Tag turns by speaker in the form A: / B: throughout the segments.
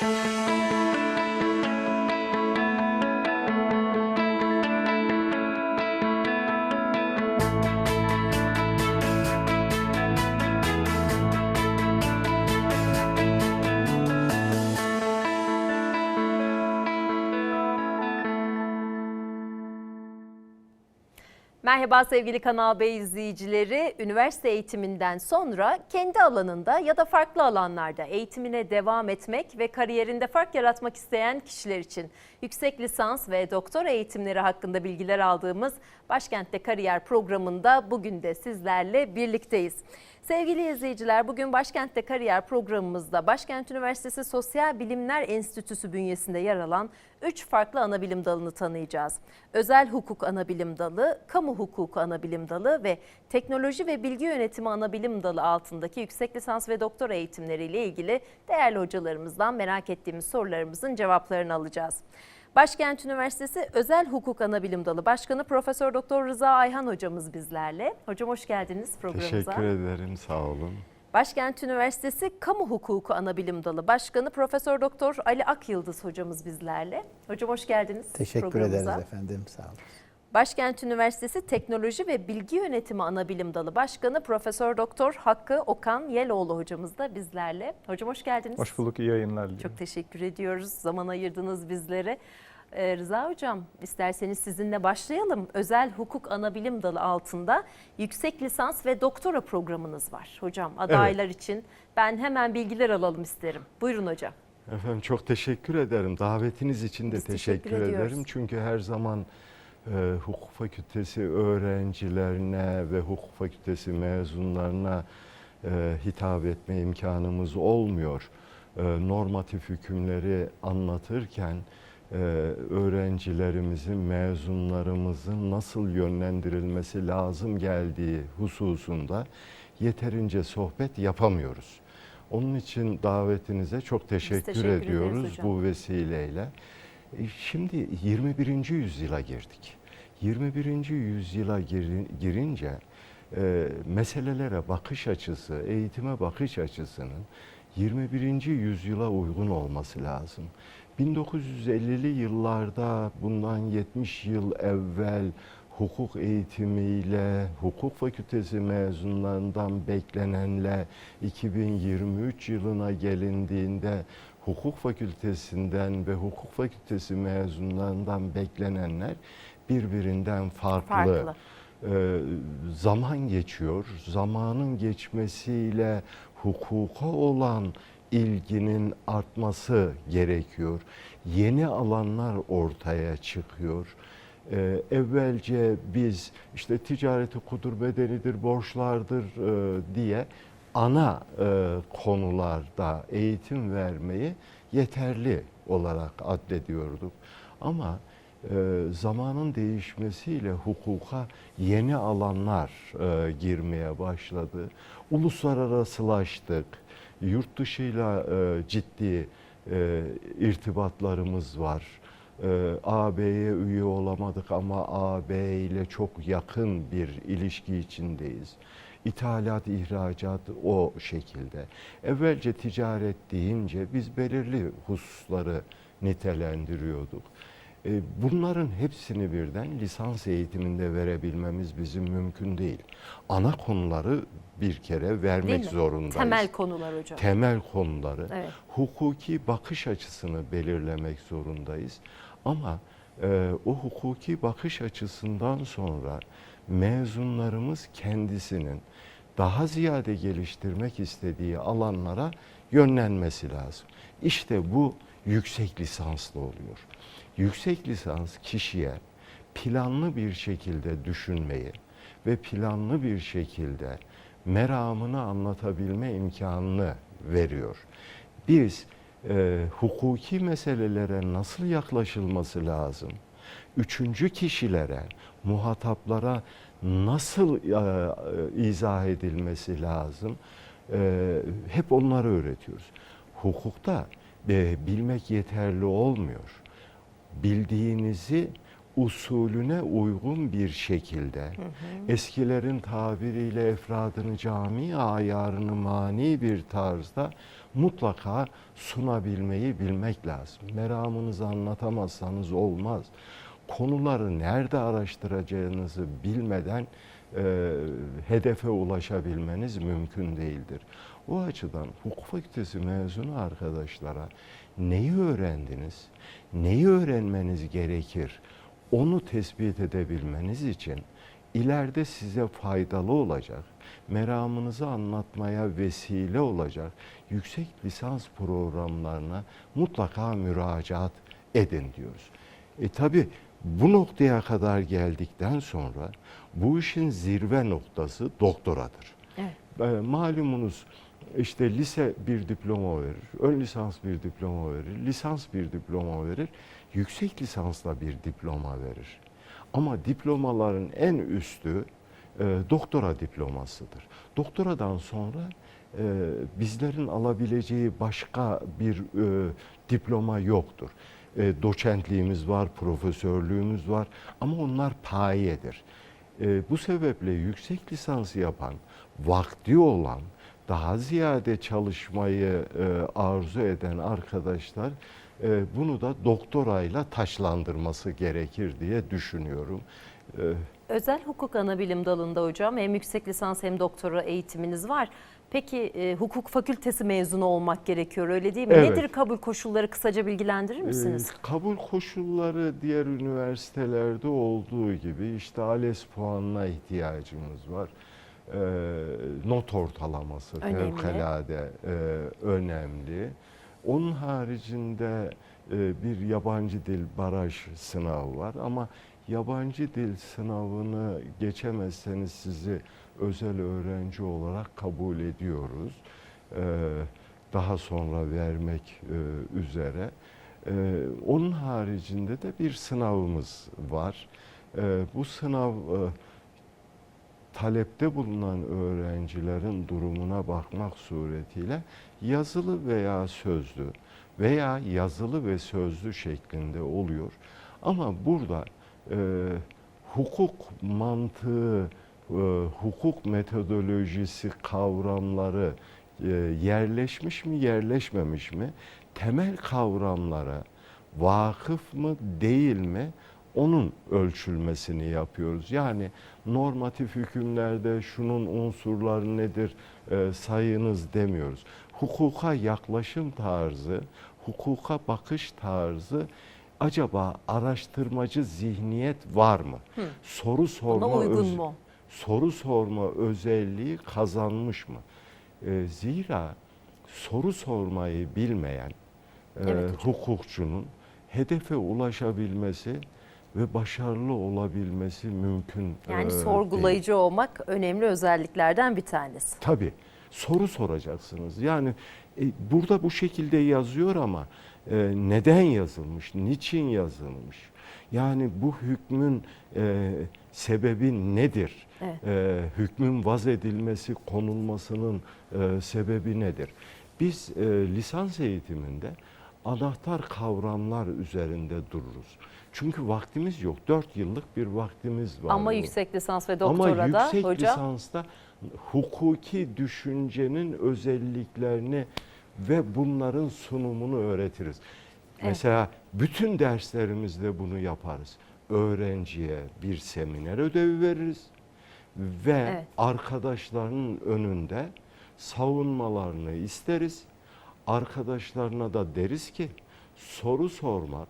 A: Thank you. Merhaba sevgili Kanal B izleyicileri. Üniversite eğitiminden sonra kendi alanında ya da farklı alanlarda eğitimine devam etmek ve kariyerinde fark yaratmak isteyen kişiler için yüksek lisans ve doktora eğitimleri hakkında bilgiler aldığımız Başkent'te Kariyer programında bugün de sizlerle birlikteyiz. Sevgili izleyiciler bugün Başkent'te Kariyer programımızda Başkent Üniversitesi Sosyal Bilimler Enstitüsü bünyesinde yer alan 3 farklı ana bilim dalını tanıyacağız. Özel hukuk ana bilim dalı, kamu hukuku ana bilim dalı ve teknoloji ve bilgi yönetimi ana bilim dalı altındaki yüksek lisans ve doktora eğitimleriyle ilgili değerli hocalarımızdan merak ettiğimiz sorularımızın cevaplarını alacağız. Başkent Üniversitesi Özel Hukuk Anabilim Dalı Başkanı Profesör Doktor Rıza Ayhan hocamız bizlerle. Hocam hoş geldiniz programımıza.
B: Teşekkür ederim, sağ olun.
A: Başkent Üniversitesi Kamu Hukuku Anabilim Dalı Başkanı Profesör Doktor Ali Akyıldız hocamız bizlerle. Hocam hoş geldiniz
C: Teşekkür
A: programımıza.
C: ederiz efendim. Sağ olun.
A: Başkent Üniversitesi Teknoloji ve Bilgi Yönetimi Anabilim Dalı Başkanı Profesör Doktor Hakkı Okan Yeloğlu hocamız da bizlerle. Hocam hoş geldiniz.
D: Hoş bulduk, iyi yayınlar diliyorum.
A: Çok teşekkür ediyoruz. Zaman ayırdınız bizlere. Ee, Rıza Hocam isterseniz sizinle başlayalım. Özel Hukuk Anabilim Dalı altında yüksek lisans ve doktora programınız var. Hocam adaylar için ben hemen bilgiler alalım isterim. Buyurun hocam.
B: Efendim çok teşekkür ederim. Davetiniz için de
A: Biz
B: teşekkür,
A: teşekkür ediyoruz.
B: ederim. Çünkü her zaman e, hukuk fakültesi öğrencilerine ve hukuk fakültesi mezunlarına e, hitap etme imkanımız olmuyor. E, normatif hükümleri anlatırken e, öğrencilerimizin, mezunlarımızın nasıl yönlendirilmesi lazım geldiği hususunda yeterince sohbet yapamıyoruz. Onun için davetinize çok teşekkür,
A: teşekkür
B: ediyoruz bu vesileyle. E, Şimdi 21. yüzyıla girdik. 21. yüzyıla giri- girince e, meselelere bakış açısı, eğitime bakış açısının 21. yüzyıla uygun olması lazım. 1950'li yıllarda bundan 70 yıl evvel hukuk eğitimiyle, hukuk fakültesi mezunlarından beklenenle 2023 yılına gelindiğinde hukuk fakültesinden ve hukuk fakültesi mezunlarından beklenenler birbirinden farklı.
A: Farklı.
B: Ee, zaman geçiyor. Zamanın geçmesiyle hukuka olan ilginin artması gerekiyor. Yeni alanlar ortaya çıkıyor. Ee, evvelce biz işte ticareti kudur bedenidir, borçlardır e, diye ana e, konularda eğitim vermeyi yeterli olarak addediyorduk. Ama e, zamanın değişmesiyle hukuka yeni alanlar e, girmeye başladı. Uluslararasılaştık. Yurt dışıyla e, ciddi e, irtibatlarımız var. E, AB'ye üye olamadık ama AB ile çok yakın bir ilişki içindeyiz. İthalat, ihracat o şekilde. Evvelce ticaret deyince biz belirli hususları nitelendiriyorduk. E, Bunların hepsini birden lisans eğitiminde verebilmemiz bizim mümkün değil. Ana konuları bir kere vermek zorundayız.
A: Temel konular hocam.
B: Temel konuları,
A: Evet.
B: hukuki bakış açısını belirlemek zorundayız. Ama e, o hukuki bakış açısından sonra mezunlarımız kendisinin daha ziyade geliştirmek istediği alanlara yönlenmesi lazım. İşte bu yüksek lisanslı oluyor. Yüksek lisans kişiye planlı bir şekilde düşünmeyi ve planlı bir şekilde meramını anlatabilme imkanını veriyor. Biz e, hukuki meselelere nasıl yaklaşılması lazım? Üçüncü kişilere, muhataplara nasıl e, e, izah edilmesi lazım? E, hep onları öğretiyoruz. Hukukta e, bilmek yeterli olmuyor. Bildiğinizi usulüne uygun bir şekilde eskilerin tabiriyle efradını cami ayarını mani bir tarzda mutlaka sunabilmeyi bilmek lazım. Meramınızı anlatamazsanız olmaz. Konuları nerede araştıracağınızı bilmeden e, hedefe ulaşabilmeniz mümkün değildir. O açıdan hukuk fakültesi mezunu arkadaşlara neyi öğrendiniz, neyi öğrenmeniz gerekir, onu tespit edebilmeniz için ileride size faydalı olacak, meramınızı anlatmaya vesile olacak yüksek lisans programlarına mutlaka müracaat edin diyoruz. E tabi bu noktaya kadar geldikten sonra bu işin zirve noktası doktoradır.
A: Evet.
B: E, malumunuz işte lise bir diploma verir, ön lisans bir diploma verir, lisans bir diploma verir, yüksek lisansla bir diploma verir. Ama diplomaların en üstü e, doktora diplomasıdır. Doktoradan sonra e, bizlerin alabileceği başka bir e, diploma yoktur. E, doçentliğimiz var, profesörlüğümüz var ama onlar payedir. E, bu sebeple yüksek lisans yapan, vakti olan, daha ziyade çalışmayı e, arzu eden arkadaşlar e, bunu da doktorayla taşlandırması gerekir diye düşünüyorum. E,
A: Özel hukuk anabilim dalında hocam hem yüksek lisans hem doktora eğitiminiz var. Peki e, hukuk fakültesi mezunu olmak gerekiyor öyle değil mi?
B: Evet.
A: Nedir kabul koşulları kısaca bilgilendirir misiniz?
B: Ee, kabul koşulları diğer üniversitelerde olduğu gibi işte ALES puanına ihtiyacımız var. Ee, not ortalaması
A: Önemli.
B: fevkalade e, önemli. Onun haricinde e, bir yabancı dil baraj sınavı var ama yabancı dil sınavını geçemezseniz sizi özel öğrenci olarak kabul ediyoruz. Ee, daha sonra vermek e, üzere. Ee, onun haricinde de bir sınavımız var. Ee, bu sınav e, talepte bulunan öğrencilerin durumuna bakmak suretiyle yazılı veya sözlü veya yazılı ve sözlü şeklinde oluyor. Ama burada e, hukuk mantığı, e, hukuk metodolojisi kavramları e, yerleşmiş mi yerleşmemiş mi temel kavramlara vakıf mı değil mi onun ölçülmesini yapıyoruz. Yani normatif hükümlerde şunun unsurları nedir e, sayınız demiyoruz. Hukuka yaklaşım tarzı, hukuka bakış tarzı acaba araştırmacı zihniyet var mı? Soru sorma
A: uygun
B: öz-
A: mu?
B: soru sorma özelliği kazanmış mı? E, zira soru sormayı bilmeyen e,
A: Evet
B: hukukçunun hedefe ulaşabilmesi ve başarılı olabilmesi mümkün
A: Yani
B: e, değil.
A: sorgulayıcı olmak önemli özelliklerden bir tanesi.
B: Tabii soru soracaksınız. Yani e, burada bu şekilde yazıyor ama e, neden yazılmış, niçin yazılmış? Yani bu hükmün e, sebebi nedir?
A: Evet.
B: E, hükmün vaz edilmesi, konulmasının e, sebebi nedir? Biz e, lisans eğitiminde anahtar kavramlar üzerinde dururuz. Çünkü vaktimiz yok. Dört yıllık bir vaktimiz var.
A: Ama
B: bu.
A: yüksek lisans ve
B: Ama
A: doktorada
B: yüksek
A: hocam
B: lisansta hukuki düşüncenin özelliklerini ve bunların sunumunu öğretiriz. Mesela bütün derslerimizde bunu yaparız. Öğrenciye bir seminer ödevi veririz ve
A: Evet.
B: arkadaşlarının önünde savunmalarını isteriz. Arkadaşlarına da deriz ki soru sormak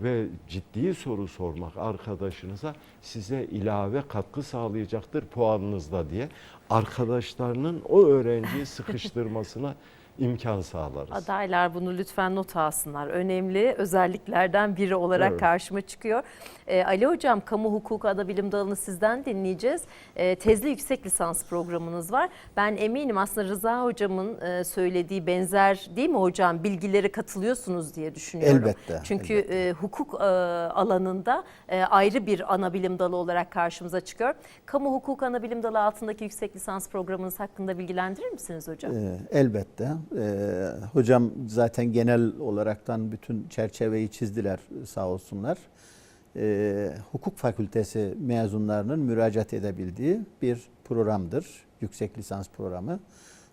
B: ve ciddi soru sormak arkadaşınıza size ilave katkı sağlayacaktır puanınızda diye. Arkadaşlarının o öğrenciyi sıkıştırmasına imkan sağlarız.
A: Adaylar bunu lütfen not alsınlar. Önemli özelliklerden biri olarak
B: Evet.
A: karşıma çıkıyor. Ee, Ali Hocam, Kamu Hukuku Ada Bilim Dalı'nı sizden dinleyeceğiz. Ee, tezli yüksek lisans programınız var. Ben eminim aslında Rıza Hocam'ın e, söylediği benzer değil mi hocam? Bilgileri katılıyorsunuz diye düşünüyorum.
C: Elbette,
A: Çünkü
C: elbette.
A: e, hukuk e, alanında e, ayrı bir ana bilim dalı olarak karşımıza çıkıyor. Kamu Hukuku Ana Bilim Dalı altındaki yüksek lisans programınız hakkında bilgilendirir misiniz hocam?
C: Ee, elbette. Ee, hocam zaten genel olaraktan bütün çerçeveyi çizdiler sağ olsunlar. e, hukuk fakültesi mezunlarının müracaat edebildiği bir programdır. Yüksek lisans programı.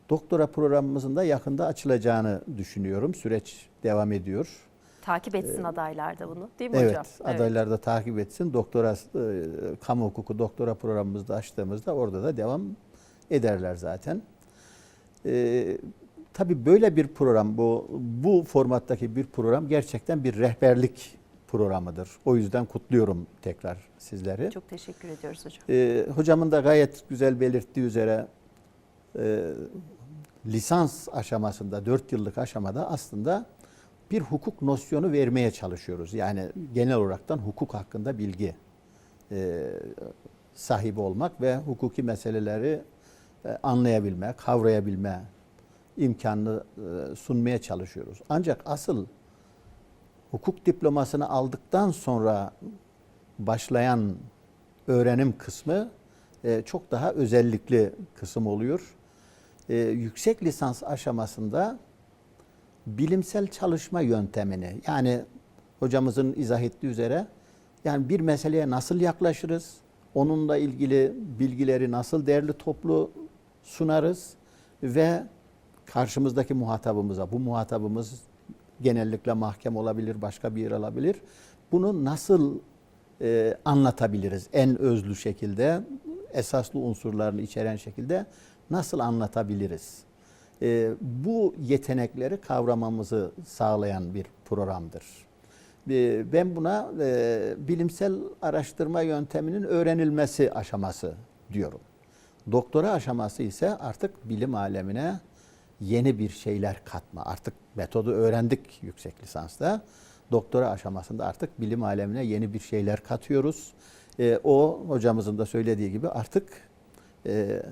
C: Doktora programımızın da yakında açılacağını düşünüyorum. Süreç devam ediyor.
A: Takip etsin adaylar da bunu değil mi
C: Evet,
A: hocam?
C: adaylar da takip etsin. Doktora, e, kamu hukuku doktora programımızda açtığımızda orada da devam ederler zaten. E, tabii böyle bir program, bu bu formattaki bir program gerçekten bir rehberlik programıdır. O yüzden kutluyorum tekrar sizleri.
A: Çok teşekkür ediyoruz hocam.
C: E, hocamın da gayet güzel belirttiği üzere e, lisans aşamasında, 4 yıllık aşamada aslında bir hukuk nosyonu vermeye çalışıyoruz. Yani genel olaraktan hukuk hakkında bilgi e, sahibi olmak ve hukuki meseleleri e, anlayabilme, kavrayabilme imkanını e, sunmaya çalışıyoruz. Ancak asıl hukuk diplomasını aldıktan sonra başlayan öğrenim kısmı e, çok daha özellikli kısım oluyor. E, yüksek lisans aşamasında bilimsel çalışma yöntemini yani hocamızın izah ettiği üzere yani bir meseleye nasıl yaklaşırız? Onunla ilgili bilgileri nasıl değerli toplu sunarız ve karşımızdaki muhatabımıza bu muhatabımız genellikle mahkeme olabilir, başka bir yer olabilir. Bunu nasıl e, anlatabiliriz en özlü şekilde, esaslı unsurlarını içeren şekilde nasıl anlatabiliriz? E, bu yetenekleri kavramamızı sağlayan bir programdır. E, ben buna e, bilimsel araştırma yönteminin öğrenilmesi aşaması diyorum. Doktora aşaması ise artık bilim alemine yeni bir şeyler katma. Artık metodu öğrendik yüksek lisansta. Doktora aşamasında artık bilim alemine yeni bir şeyler katıyoruz. E, o hocamızın da söylediği gibi artık e,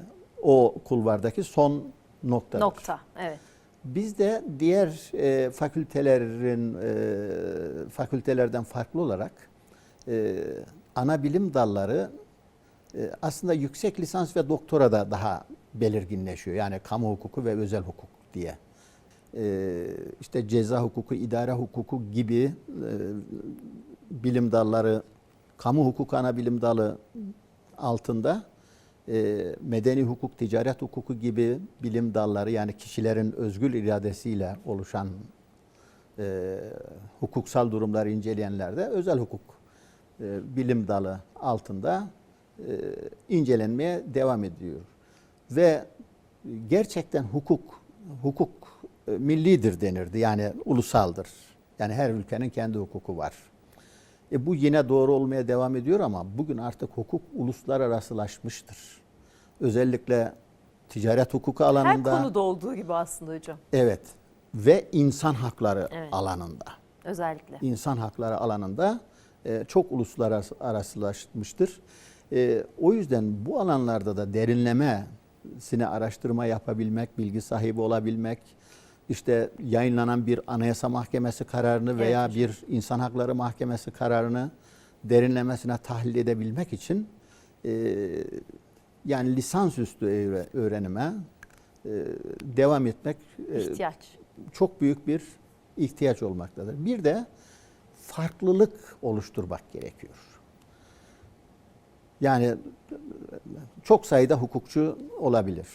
C: o kulvardaki son noktadır.
A: Nokta. Evet.
C: Biz de diğer e, fakültelerin e, fakültelerden farklı olarak e, ana bilim dalları aslında yüksek lisans ve doktora da daha belirginleşiyor. Yani kamu hukuku ve özel hukuk diye. E, işte ceza hukuku, idare hukuku gibi e, bilim dalları, kamu hukuku ana bilim dalı altında e, medeni hukuk, ticaret hukuku gibi bilim dalları yani kişilerin özgür iradesiyle oluşan e, hukuksal durumları inceleyenler de özel hukuk e, bilim dalı altında incelenmeye devam ediyor. Ve gerçekten hukuk, hukuk e, millidir denirdi yani ulusaldır. Yani her ülkenin kendi hukuku var. E bu yine doğru olmaya devam ediyor ama bugün artık hukuk uluslararasılaşmıştır. Özellikle ticaret hukuku
A: Her
C: alanında.
A: konuda olduğu gibi aslında hocam.
C: Evet. Ve insan hakları
A: Evet.
C: alanında.
A: Özellikle.
C: İnsan hakları alanında e, çok uluslararasılaşmıştır. E, o yüzden bu alanlarda da derinlemesine araştırma yapabilmek, bilgi sahibi olabilmek, işte yayınlanan bir anayasa mahkemesi kararını
A: Evet
C: veya bir insan hakları mahkemesi kararını derinlemesine tahlil edebilmek için e, yani lisansüstü öğre- öğrenime e, devam etmek e,
A: İhtiyaç.
C: çok büyük bir ihtiyaç olmaktadır. Bir de farklılık oluşturmak gerekiyor. Yani çok sayıda hukukçu olabilir.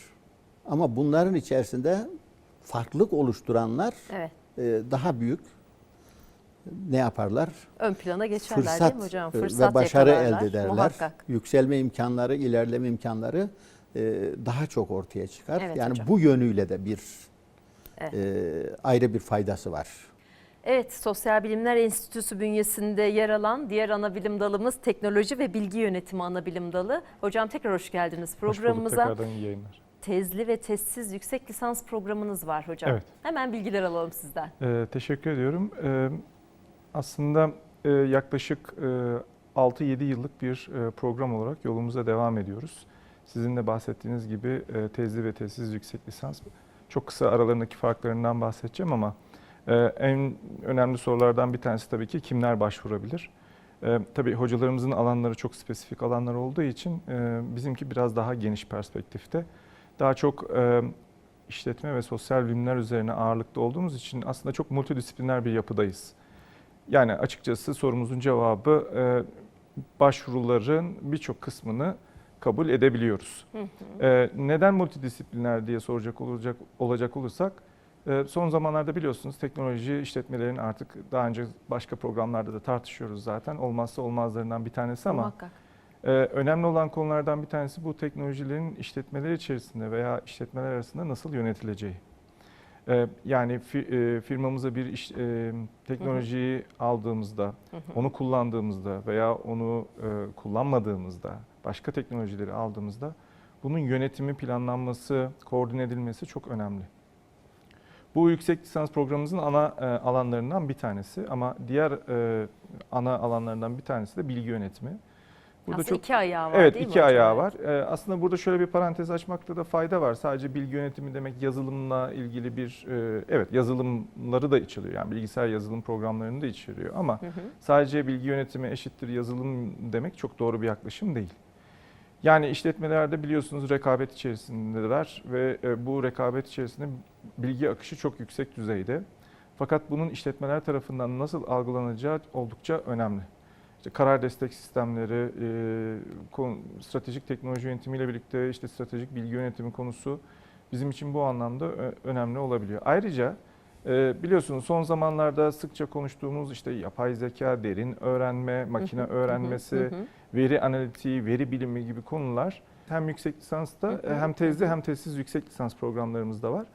C: Ama bunların içerisinde farklılık oluşturanlar
A: Evet.
C: e, daha büyük ne yaparlar?
A: Ön plana geçerler
C: Fırsat,
A: değil mi hocam?
C: e,
A: Fırsat
C: ve başarı elde ederler.
A: Muhakkak.
C: Yükselme imkanları, ilerleme imkanları e, daha çok ortaya çıkar.
A: Evet
C: yani
A: hocam.
C: bu yönüyle de bir
A: Evet.
C: e, ayrı bir faydası var.
A: Evet, Sosyal Bilimler Enstitüsü bünyesinde yer alan diğer ana bilim dalımız Teknoloji ve Bilgi Yönetimi ana bilim dalı. Hocam tekrar hoş geldiniz
D: Hoş bulduk,
A: programımıza.
D: tekrardan iyi yayınlar.
A: Tezli ve tezsiz yüksek lisans programınız var hocam.
D: Evet.
A: Hemen bilgiler alalım sizden.
D: Ee, teşekkür ediyorum. Ee, aslında e, yaklaşık e, 6-7 yıllık bir e, program olarak yolumuza devam ediyoruz. Sizin de bahsettiğiniz gibi e, tezli ve tezsiz yüksek lisans. Çok kısa aralarındaki farklarından bahsedeceğim ama en önemli sorulardan bir tanesi tabii ki kimler başvurabilir? E, tabii hocalarımızın alanları çok spesifik alanlar olduğu için e, bizimki biraz daha geniş perspektifte. Daha çok e, işletme ve sosyal bilimler üzerine ağırlıklı olduğumuz için aslında çok multidisipliner bir yapıdayız. Yani açıkçası sorumuzun cevabı e, başvuruların birçok kısmını kabul edebiliyoruz. E, neden multidisipliner diye soracak olacak olacak olursak son zamanlarda biliyorsunuz teknoloji işletmelerin artık daha önce başka programlarda da tartışıyoruz zaten olmazsa olmazlarından bir tanesi ama
A: Muhakkak.
D: ee, önemli olan konulardan bir tanesi bu teknolojilerin işletmeler içerisinde veya işletmeler arasında nasıl yönetileceği. Ee, yani e, firmamıza bir iş, e, teknolojiyi aldığımızda, onu kullandığımızda veya onu e, kullanmadığımızda, başka teknolojileri aldığımızda bunun yönetimi, planlanması, koordine edilmesi çok önemli. Bu yüksek lisans programımızın ana e, alanlarından bir tanesi ama diğer e, ana alanlarından bir tanesi de bilgi yönetimi.
A: Aslında iki ayağı var
D: Evet
A: değil mi
D: iki
A: hocam?
D: ayağı
A: Evet.
D: var. Ee, aslında burada şöyle bir parantez açmakta da fayda var. Sadece bilgi yönetimi demek yazılımla ilgili bir e, evet yazılımları da içeriyor. Yani bilgisayar yazılım programlarını da içeriyor ama
A: Hı hı.
D: sadece bilgi yönetimi eşittir yazılım demek çok doğru bir yaklaşım değil. Yani işletmelerde biliyorsunuz rekabet içerisindeler ve e, bu rekabet içerisinde bilgi akışı çok yüksek düzeyde. Fakat bunun işletmeler tarafından nasıl algılanacağı oldukça önemli. İşte karar destek sistemleri, e, stratejik teknoloji yönetimiyle birlikte işte stratejik bilgi yönetimi konusu bizim için bu anlamda ö- önemli olabiliyor. Ayrıca e, biliyorsunuz son zamanlarda sıkça konuştuğumuz işte yapay zeka, derin öğrenme, makine öğrenmesi, veri analitiği, veri bilimi gibi konular hem yüksek lisansta
A: Hı hı,
D: hem tezli hem tezsiz yüksek lisans programlarımızda var.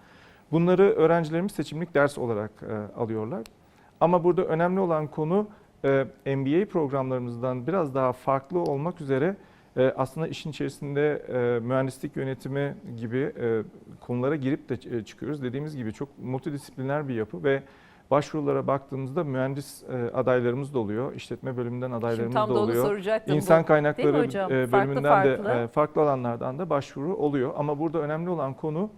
D: Bunları öğrencilerimiz seçimlik ders olarak e, alıyorlar. Ama burada önemli olan konu e, MBA programlarımızdan biraz daha farklı olmak üzere e, aslında işin içerisinde e, mühendislik yönetimi gibi e, konulara girip de e, çıkıyoruz. Dediğimiz gibi çok multidisipliner bir yapı ve başvurulara baktığımızda mühendis adaylarımız da oluyor. işletme bölümünden adaylarımız da oluyor. İnsan
A: Bu-
D: kaynakları e,
A: Farklı
D: bölümünden de
A: farklı.
D: farklı alanlardan da başvuru oluyor. Ama burada önemli olan konu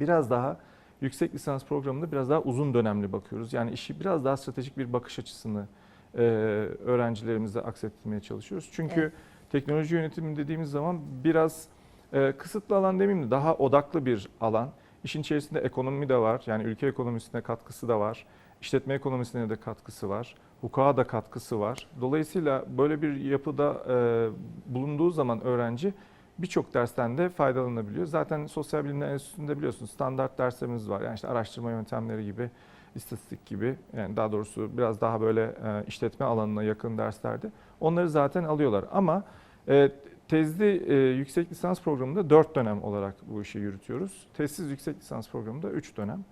D: biraz daha yüksek lisans programında biraz daha uzun dönemli bakıyoruz. Yani işi biraz daha stratejik bir bakış açısını öğrencilerimize aksettirmeye çalışıyoruz. Çünkü
A: Evet.
D: Teknoloji yönetimi dediğimiz zaman biraz e, kısıtlı alan demeyeyim de daha odaklı bir alan. İşin içerisinde ekonomi de var. Yani ülke ekonomisine katkısı da var. İşletme ekonomisine de katkısı var. Hukuka da katkısı var. Dolayısıyla böyle bir yapıda e, bulunduğu zaman öğrenci birçok dersten de faydalanabiliyor. Zaten Sosyal Bilimler Enstitüsü'nde biliyorsunuz standart derslerimiz var. Yani işte araştırma yöntemleri gibi, istatistik gibi yani daha doğrusu biraz daha böyle e, işletme alanına yakın derslerde onları zaten alıyorlar. Ama e, tezli e, yüksek lisans programında 4 dönem olarak bu işi yürütüyoruz. Tezsiz yüksek lisans programında 3 dönem.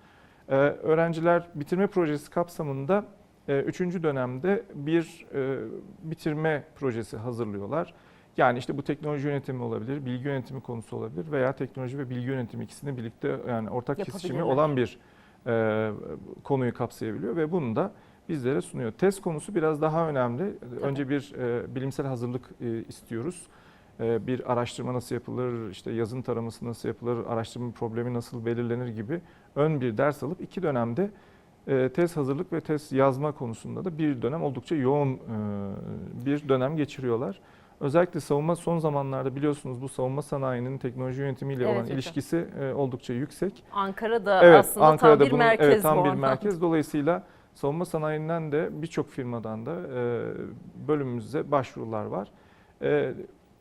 D: E, öğrenciler bitirme projesi kapsamında 3. dönemde bir e, bitirme projesi hazırlıyorlar. Yani işte bu teknoloji yönetimi olabilir, bilgi yönetimi konusu olabilir veya teknoloji ve bilgi yönetimi ikisini birlikte yani ortak kesişimi olan bir e, konuyu kapsayabiliyor ve bunu da bizlere sunuyor. Test konusu biraz daha önemli. Önce bir e, bilimsel hazırlık e, istiyoruz. E, bir araştırma nasıl yapılır, işte yazın taraması nasıl yapılır, araştırma problemi nasıl belirlenir gibi ön bir ders alıp iki dönemde e, tez hazırlık ve tez yazma konusunda da bir dönem oldukça yoğun e, bir dönem geçiriyorlar. Özellikle savunma son zamanlarda biliyorsunuz bu savunma sanayinin teknoloji yönetimiyle
A: Evet
D: olan
A: hocam.
D: ilişkisi e, oldukça yüksek.
A: Ankara'da
D: Evet,
A: aslında
D: Ankara'da
A: tam bir
D: bunun
A: merkez
D: evet, tam
A: bu
D: bir merkez. Dolayısıyla savunma sanayinden de birçok firmadan da e, bölümümüze başvurular var. E,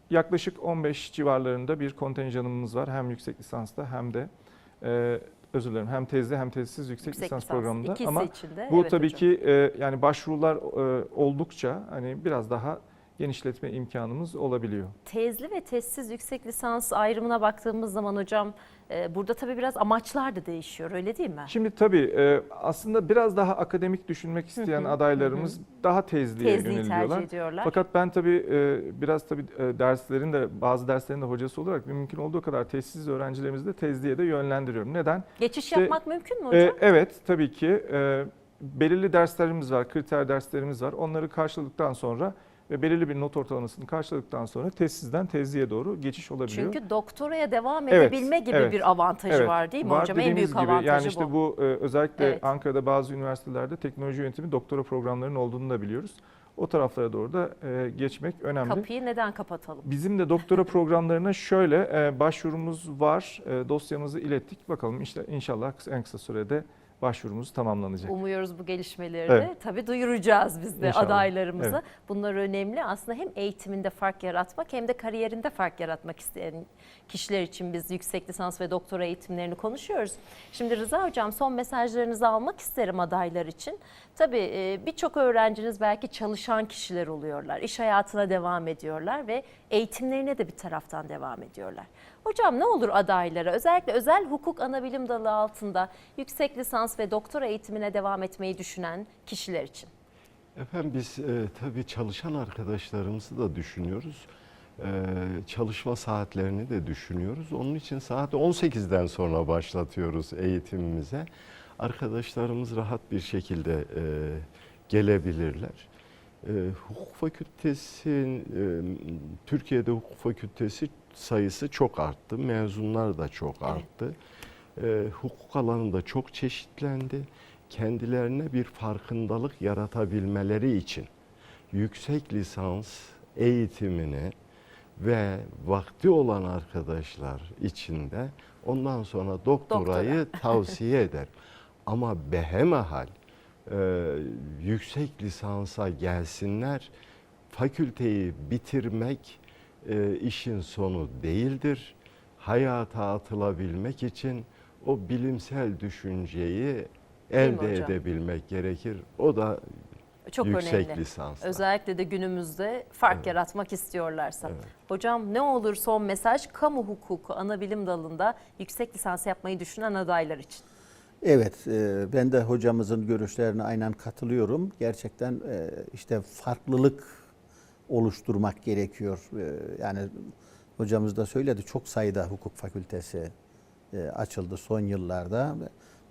D: yaklaşık 15 civarlarında bir kontenjanımız var. Hem yüksek lisansta hem de e, özür dilerim hem tezli hem tezsiz yüksek,
A: Yüksek
D: lisans,
A: lisans.
D: programında.
A: İkisi
D: Ama
A: için de.
D: bu
A: evet
D: tabii
A: hocam.
D: ki e, yani başvurular e, oldukça hani biraz daha genişletme imkanımız olabiliyor.
A: Tezli ve tezsiz yüksek lisans ayrımına baktığımız zaman hocam burada tabii biraz amaçlar da değişiyor öyle değil mi?
D: Şimdi tabii e, aslında biraz daha akademik düşünmek isteyen adaylarımız daha tezliye
A: Tezliyi
D: yöneliyorlar.
A: tercih ediyorlar.
D: Fakat ben tabii e, biraz tabii e, derslerin de bazı derslerin de hocası olarak mümkün olduğu kadar tezsiz öğrencilerimizi de tezliye de yönlendiriyorum. Neden?
A: Geçiş
D: işte-
A: yapmak mümkün mü hocam?
D: evet tabii ki belirli derslerimiz var, kriter derslerimiz var. Onları karşıladıktan sonra ve belirli bir not ortalamasını karşıladıktan sonra tezsizden tezliye doğru geçiş olabiliyor.
A: Çünkü doktoraya devam
D: Evet,
A: edebilme gibi
D: evet.
A: bir avantajı
D: Evet,
A: var değil mi
D: var.
A: hocam? En büyük
D: gibi,
A: avantajı
D: yani işte
A: bu.
D: bu, e, özellikle
A: Evet.
D: Ankara'da bazı üniversitelerde teknoloji yönetimi doktora programlarının olduğunu da biliyoruz. O taraflara doğru da e, geçmek önemli.
A: Kapıyı neden kapatalım?
D: Bizim de doktora programlarına şöyle e, başvurumuz var. E, dosyamızı ilettik. Bakalım işte inşallah en kısa sürede başvurumuz tamamlanacak.
A: Umuyoruz bu gelişmeleri
D: Evet.
A: de tabii duyuracağız biz de
D: İnşallah.
A: adaylarımıza.
D: Evet.
A: Bunlar önemli. Aslında hem eğitiminde fark yaratmak hem de kariyerinde fark yaratmak isteyen kişiler için biz yüksek lisans ve doktora eğitimlerini konuşuyoruz. Şimdi Rıza Hocam son mesajlarınızı almak isterim adaylar için. Tabii birçok öğrenciniz belki çalışan kişiler oluyorlar. İş hayatına devam ediyorlar ve eğitimlerine de bir taraftan devam ediyorlar. Hocam ne olur adaylara özellikle özel hukuk anabilim dalı altında yüksek lisans ve doktora eğitimine devam etmeyi düşünen kişiler için?
B: Efendim biz e, tabii çalışan arkadaşlarımızı da düşünüyoruz. E, çalışma saatlerini de düşünüyoruz. Onun için saat 18'den sonra başlatıyoruz eğitimimize. Arkadaşlarımız rahat bir şekilde e, gelebilirler. E, hukuk fakültesi, e, Türkiye'de hukuk fakültesi sayısı çok arttı. Mezunlar da çok
A: Evet.
B: arttı. E, hukuk alanında çok çeşitlendi. Kendilerine bir farkındalık yaratabilmeleri için yüksek lisans eğitimini ve vakti olan arkadaşlar için de ondan sonra doktorayı tavsiye eder. Ama behemehal e, yüksek lisansa gelsinler. Fakülteyi bitirmek e, işin sonu değildir. Hayata atılabilmek için o bilimsel düşünceyi elde
A: hocam?
B: edebilmek gerekir. O da
A: Çok
B: yüksek
A: önemli.
B: lisans.
A: Özellikle de günümüzde fark
B: Evet.
A: yaratmak istiyorlarsa.
B: Evet.
A: Hocam ne olur son mesaj kamu hukuku anabilim dalında yüksek lisans yapmayı düşünen adaylar için.
C: Evet, e, ben de hocamızın görüşlerine aynen katılıyorum. Gerçekten e, işte farklılık oluşturmak gerekiyor. E, Yani hocamız da söyledi çok sayıda hukuk fakültesi açıldı son yıllarda.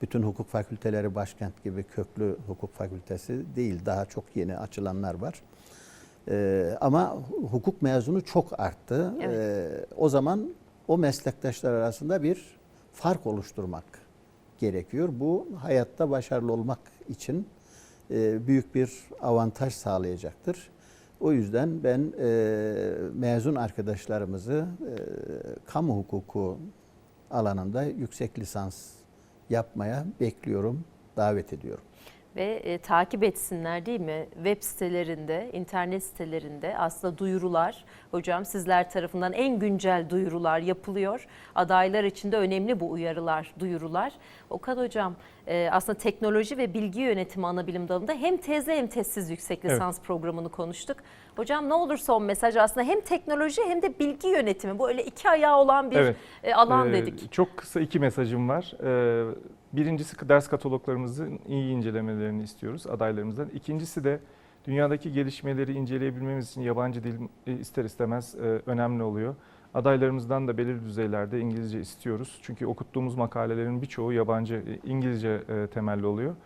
C: Bütün hukuk fakülteleri başkent gibi köklü hukuk fakültesi değil, daha çok yeni açılanlar var. Ama hukuk mezunu çok arttı.
A: Evet.
C: O zaman o meslektaşlar arasında bir fark oluşturmak gerekiyor. Bu hayatta başarılı olmak için e, büyük bir avantaj sağlayacaktır. O yüzden ben e, mezun arkadaşlarımızı e, kamu hukuku alanında yüksek lisans yapmaya bekliyorum, davet ediyorum.
A: Ve e, takip etsinler değil mi? Web sitelerinde, internet sitelerinde aslında duyurular, hocam sizler tarafından en güncel duyurular yapılıyor. Adaylar için de önemli bu uyarılar, duyurular. Okan hocam e, aslında teknoloji ve bilgi yönetimi anabilim dalında hem tezli hem tezsiz yüksek
D: Evet.
A: lisans programını konuştuk. Hocam ne olur son mesaj aslında hem teknoloji hem de bilgi yönetimi bu öyle iki ayağı olan bir
D: Evet.
A: e, alan
D: Ee,
A: dedik.
D: Çok kısa iki mesajım var. Ee, Birincisi ders kataloglarımızın iyi incelemelerini istiyoruz adaylarımızdan. İkincisi de dünyadaki gelişmeleri inceleyebilmemiz için yabancı dil e, ister istemez e, önemli oluyor. Adaylarımızdan da belirli düzeylerde İngilizce istiyoruz. Çünkü okuttuğumuz makalelerin birçoğu yabancı, e, İngilizce temelli oluyor.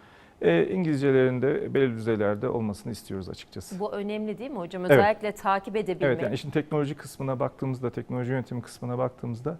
D: E, İngilizcelerin de belirli düzeylerde olmasını istiyoruz açıkçası.
A: Bu önemli değil mi hocam?
D: Evet.
A: Özellikle takip edebilmek.
D: Evet yani işin teknoloji kısmına baktığımızda, teknoloji yönetimi kısmına baktığımızda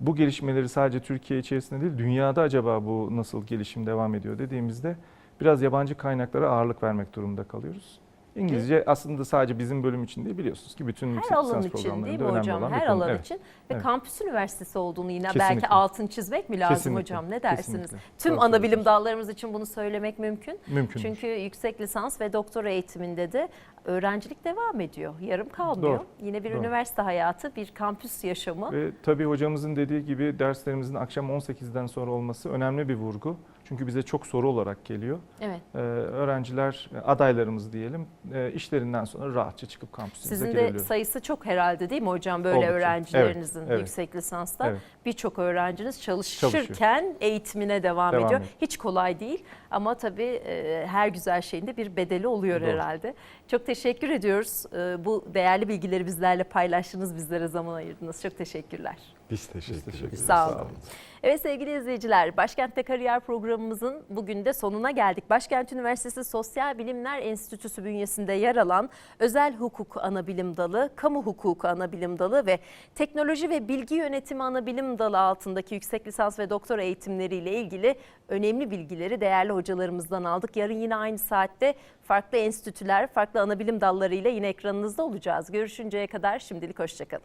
D: bu gelişmeleri sadece Türkiye içerisinde değil, dünyada acaba bu nasıl gelişim devam ediyor dediğimizde biraz yabancı kaynaklara ağırlık vermek durumunda kalıyoruz. İngilizce aslında sadece bizim bölüm için değil biliyorsunuz ki bütün
A: Her
D: yüksek
A: alan
D: lisans
A: için değil mi hocam?
D: olan
A: Her alan
D: Evet.
A: için ve
D: Evet.
A: kampüs üniversitesi olduğunu yine belki
D: Kesinlikle.
A: altın çizmek mi lazım
D: Kesinlikle.
A: hocam? Ne dersiniz?
D: Kesinlikle.
A: Tüm
D: Doğru
A: ana bilim dallarımız için bunu söylemek mümkün.
D: Mümkün.
A: Çünkü yüksek lisans ve doktora eğitiminde de öğrencilik devam ediyor. Yarım kalmıyor.
D: Doğru.
A: Yine bir
D: Doğru.
A: üniversite hayatı, bir kampüs yaşamı.
D: Ve tabii hocamızın dediği gibi derslerimizin akşam 18'den sonra olması önemli bir vurgu. Çünkü bize çok soru olarak geliyor.
A: Evet.
D: Ee, öğrenciler, adaylarımız diyelim e, işlerinden sonra rahatça çıkıp kampüsümüze
A: Sizin de
D: gelebiliyor.
A: sayısı çok herhalde değil mi hocam böyle
D: Oldukça.
A: öğrencilerinizin
D: Evet, evet.
A: yüksek lisansta?
D: Evet.
A: Birçok öğrenciniz çalışırken eğitimine devam,
D: Devam
A: ediyor.
D: ediyor.
A: Hiç kolay değil ama tabii e, her güzel şeyin de bir bedeli oluyor
D: Doğru.
A: herhalde. Çok teşekkür ediyoruz. E, bu değerli bilgileri bizlerle paylaştınız, bizlere zaman ayırdınız. Çok teşekkürler.
B: Biz teşekkür,
D: teşekkür
B: ederiz.
A: Sağ olun. Evet sevgili izleyiciler, Başkent'te Kariyer programımızın bugün de sonuna geldik. Başkent Üniversitesi Sosyal Bilimler Enstitüsü bünyesinde yer alan Özel Hukuk Anabilim Dalı, Kamu Hukuku Anabilim Dalı ve Teknoloji ve Bilgi Yönetimi Anabilim Dalı altındaki yüksek lisans ve doktora eğitimleriyle ilgili önemli bilgileri değerli hocalarımızdan aldık. Yarın yine aynı saatte farklı enstitüler, farklı anabilim dallarıyla yine ekranınızda olacağız. Görüşünceye kadar şimdilik hoşçakalın.